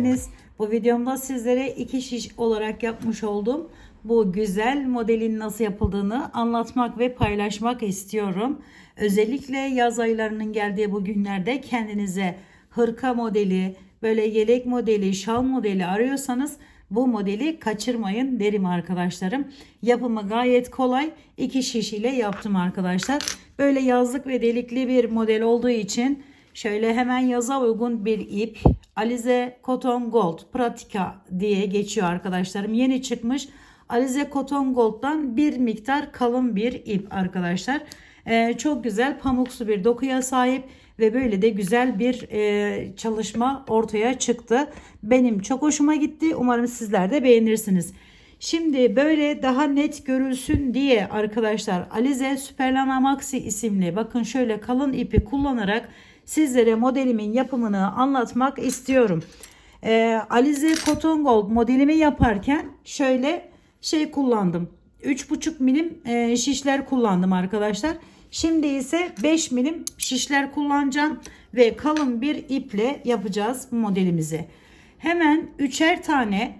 geldiniz. Bu videomda sizlere iki şiş olarak yapmış olduğum bu güzel modelin nasıl yapıldığını anlatmak ve paylaşmak istiyorum. Özellikle yaz aylarının geldiği bu günlerde kendinize hırka modeli, böyle yelek modeli, şal modeli arıyorsanız bu modeli kaçırmayın derim arkadaşlarım. Yapımı gayet kolay. İki şiş ile yaptım arkadaşlar. Böyle yazlık ve delikli bir model olduğu için şöyle hemen yaza uygun bir ip. Alize Cotton Gold Pratika diye geçiyor arkadaşlarım. Yeni çıkmış. Alize Cotton Gold'dan bir miktar kalın bir ip arkadaşlar. Ee, çok güzel pamuksu bir dokuya sahip ve böyle de güzel bir e, çalışma ortaya çıktı. Benim çok hoşuma gitti. Umarım sizler de beğenirsiniz. Şimdi böyle daha net görülsün diye arkadaşlar Alize Superlana Maxi isimli bakın şöyle kalın ipi kullanarak sizlere modelimin yapımını anlatmak istiyorum. Ee, Alize Cotton Gold modelimi yaparken şöyle şey kullandım. 3,5 milim e, şişler kullandım arkadaşlar. Şimdi ise 5 milim şişler kullanacağım ve kalın bir iple yapacağız modelimizi. Hemen üçer tane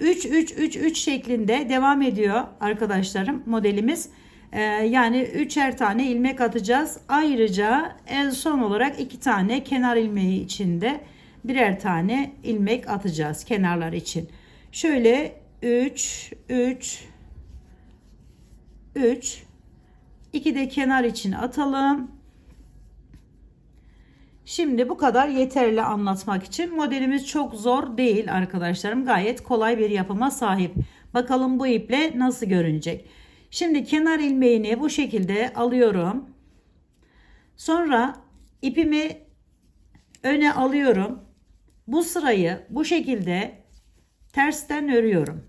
3 3 3 3 şeklinde devam ediyor arkadaşlarım modelimiz. Ee, yani üçer tane ilmek atacağız. Ayrıca en son olarak iki tane kenar ilmeği içinde birer tane ilmek atacağız kenarlar için. Şöyle 3 3 3 2 de kenar için atalım. Şimdi bu kadar yeterli anlatmak için modelimiz çok zor değil arkadaşlarım. Gayet kolay bir yapıma sahip. Bakalım bu iple nasıl görünecek. Şimdi kenar ilmeğini bu şekilde alıyorum. Sonra ipimi öne alıyorum. Bu sırayı bu şekilde tersten örüyorum.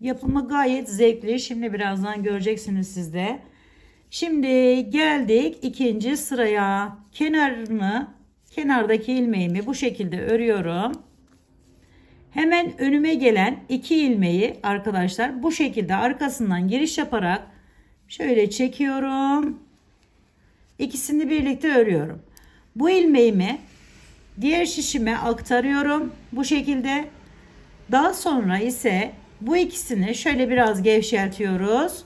Yapımı gayet zevkli. Şimdi birazdan göreceksiniz siz de. Şimdi geldik ikinci sıraya. Kenarını, kenardaki ilmeğimi bu şekilde örüyorum. Hemen önüme gelen iki ilmeği arkadaşlar bu şekilde arkasından giriş yaparak şöyle çekiyorum. İkisini birlikte örüyorum. Bu ilmeğimi diğer şişime aktarıyorum bu şekilde. Daha sonra ise bu ikisini şöyle biraz gevşeltiyoruz.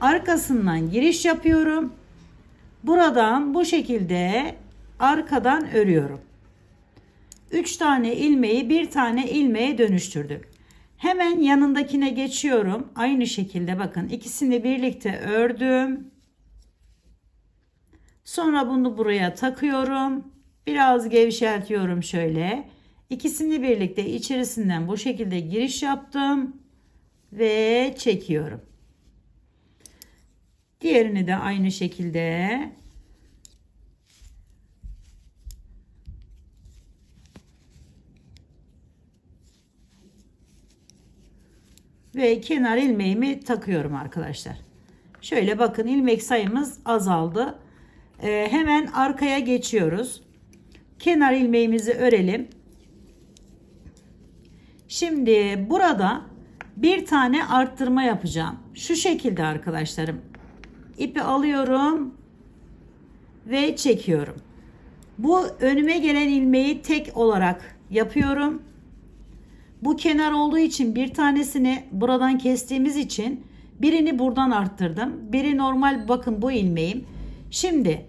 Arkasından giriş yapıyorum. Buradan bu şekilde arkadan örüyorum. 3 tane ilmeği bir tane ilmeğe dönüştürdük. Hemen yanındakine geçiyorum. Aynı şekilde bakın ikisini birlikte ördüm. Sonra bunu buraya takıyorum. Biraz gevşeltiyorum şöyle. İkisini birlikte içerisinden bu şekilde giriş yaptım ve çekiyorum. Diğerini de aynı şekilde ve kenar ilmeğimi takıyorum arkadaşlar. Şöyle bakın ilmek sayımız azaldı. Ee, hemen arkaya geçiyoruz. Kenar ilmeğimizi örelim. Şimdi burada bir tane arttırma yapacağım. Şu şekilde arkadaşlarım. İpi alıyorum ve çekiyorum. Bu önüme gelen ilmeği tek olarak yapıyorum. Bu kenar olduğu için bir tanesini buradan kestiğimiz için birini buradan arttırdım. Biri normal bakın bu ilmeğim. Şimdi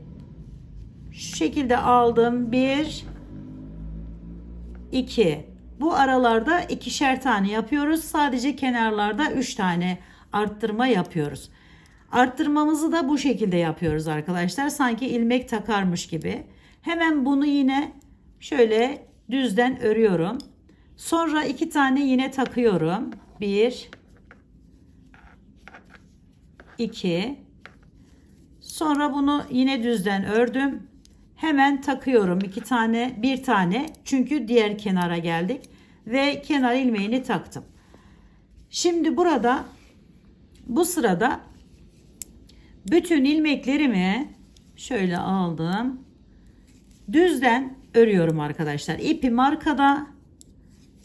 şu şekilde aldım. Bir, iki. Bu aralarda ikişer tane yapıyoruz. Sadece kenarlarda üç tane arttırma yapıyoruz. Arttırmamızı da bu şekilde yapıyoruz arkadaşlar. Sanki ilmek takarmış gibi. Hemen bunu yine şöyle düzden örüyorum. Sonra iki tane yine takıyorum. Bir, iki. Sonra bunu yine düzden ördüm. Hemen takıyorum iki tane, bir tane. Çünkü diğer kenara geldik ve kenar ilmeğini taktım. Şimdi burada bu sırada bütün ilmeklerimi şöyle aldım. Düzden örüyorum arkadaşlar. İpim arkada.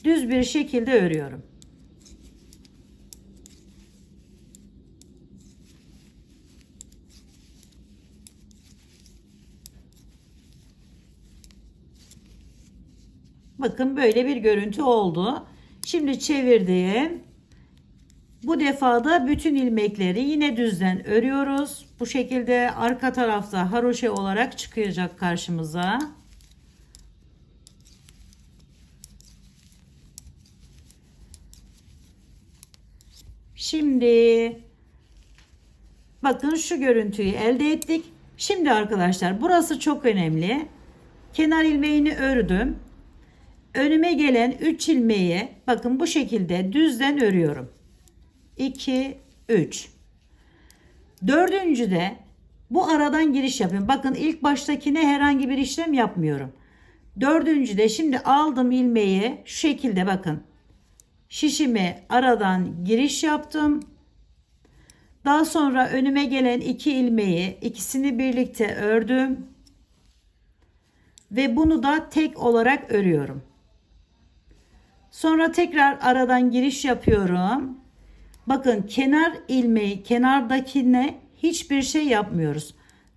düz bir şekilde örüyorum. Bakın böyle bir görüntü oldu. Şimdi çevirdim. Bu defada bütün ilmekleri yine düzden örüyoruz. Bu şekilde arka tarafta haroşe olarak çıkacak karşımıza. Şimdi bakın şu görüntüyü elde ettik. Şimdi arkadaşlar burası çok önemli. Kenar ilmeğini ördüm. Önüme gelen 3 ilmeği bakın bu şekilde düzden örüyorum. 2 3 Dördüncüde bu aradan giriş yapıyorum. Bakın ilk baştakine herhangi bir işlem yapmıyorum. Dördüncüde şimdi aldım ilmeği şu şekilde bakın. Şişimi aradan giriş yaptım. Daha sonra önüme gelen iki ilmeği ikisini birlikte ördüm. Ve bunu da tek olarak örüyorum. Sonra tekrar aradan giriş yapıyorum. Bakın kenar ilmeği kenardakine hiçbir şey yapmıyoruz.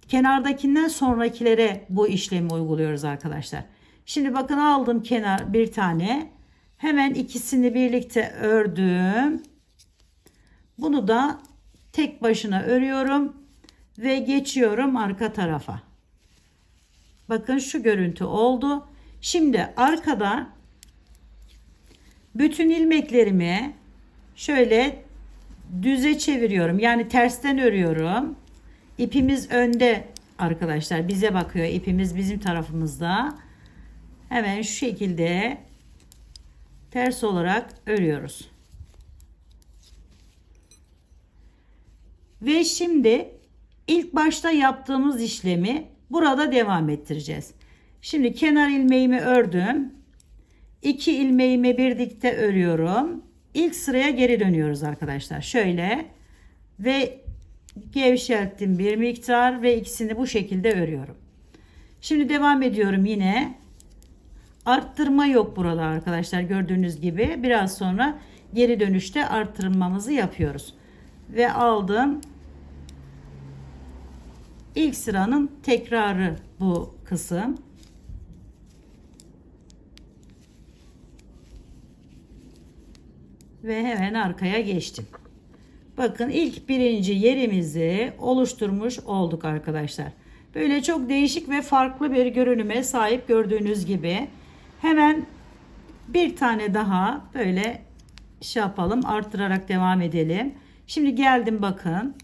Kenardakinden sonrakilere bu işlemi uyguluyoruz arkadaşlar. Şimdi bakın aldım kenar bir tane. Hemen ikisini birlikte ördüm. Bunu da tek başına örüyorum ve geçiyorum arka tarafa. Bakın şu görüntü oldu. Şimdi arkada bütün ilmeklerimi şöyle düze çeviriyorum. Yani tersten örüyorum. İpimiz önde arkadaşlar. Bize bakıyor. İpimiz bizim tarafımızda. Hemen şu şekilde ters olarak örüyoruz. Ve şimdi ilk başta yaptığımız işlemi burada devam ettireceğiz. Şimdi kenar ilmeğimi ördüm. İki ilmeğimi birlikte örüyorum. İlk sıraya geri dönüyoruz arkadaşlar. Şöyle ve gevşelttim bir miktar ve ikisini bu şekilde örüyorum. Şimdi devam ediyorum yine. Arttırma yok burada arkadaşlar gördüğünüz gibi. Biraz sonra geri dönüşte arttırmamızı yapıyoruz. Ve aldım. İlk sıranın tekrarı bu kısım. Ve hemen arkaya geçtim. Bakın ilk birinci yerimizi oluşturmuş olduk arkadaşlar. Böyle çok değişik ve farklı bir görünüme sahip gördüğünüz gibi. Hemen bir tane daha böyle şey yapalım arttırarak devam edelim. Şimdi geldim bakın.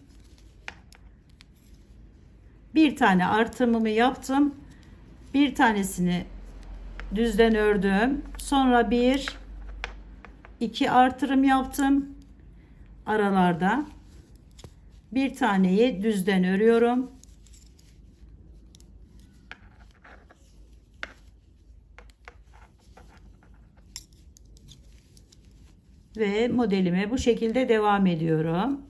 Bir tane artırmamı yaptım. Bir tanesini düzden ördüm. Sonra bir iki artırım yaptım. Aralarda bir taneyi düzden örüyorum. Ve modelime bu şekilde devam ediyorum.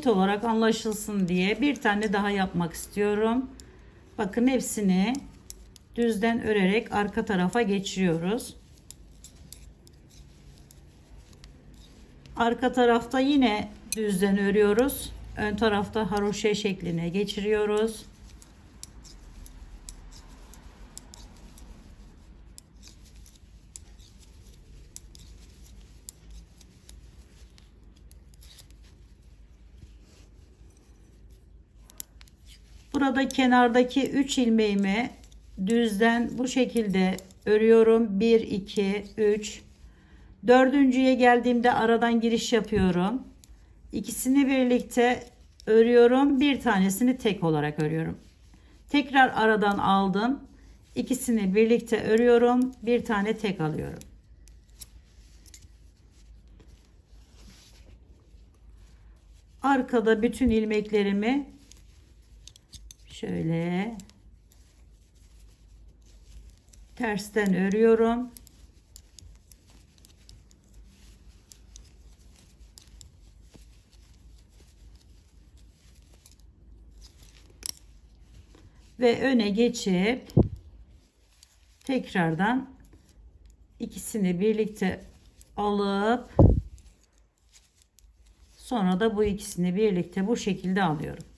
Net olarak anlaşılsın diye bir tane daha yapmak istiyorum. Bakın hepsini düzden örerek arka tarafa geçiriyoruz. Arka tarafta yine düzden örüyoruz. Ön tarafta haroşe şekline geçiriyoruz. Burada kenardaki 3 ilmeğimi düzden bu şekilde örüyorum. 1 2 3 Dördüncüye geldiğimde aradan giriş yapıyorum. İkisini birlikte örüyorum. Bir tanesini tek olarak örüyorum. Tekrar aradan aldım. İkisini birlikte örüyorum. Bir tane tek alıyorum. Arkada bütün ilmeklerimi şöyle tersten örüyorum. Ve öne geçip tekrardan ikisini birlikte alıp sonra da bu ikisini birlikte bu şekilde alıyorum.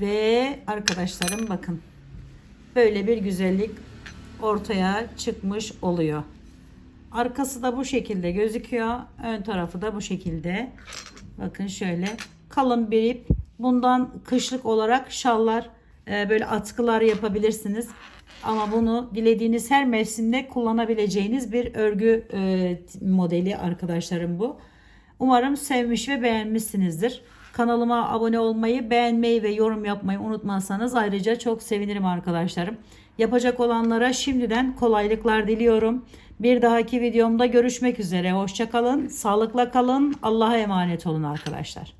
Ve arkadaşlarım bakın. Böyle bir güzellik ortaya çıkmış oluyor. Arkası da bu şekilde gözüküyor. Ön tarafı da bu şekilde. Bakın şöyle kalın bir ip. Bundan kışlık olarak şallar e, böyle atkılar yapabilirsiniz. Ama bunu dilediğiniz her mevsimde kullanabileceğiniz bir örgü e, modeli arkadaşlarım bu. Umarım sevmiş ve beğenmişsinizdir. Kanalıma abone olmayı, beğenmeyi ve yorum yapmayı unutmazsanız ayrıca çok sevinirim arkadaşlarım. Yapacak olanlara şimdiden kolaylıklar diliyorum. Bir dahaki videomda görüşmek üzere. Hoşçakalın, sağlıkla kalın, Allah'a emanet olun arkadaşlar.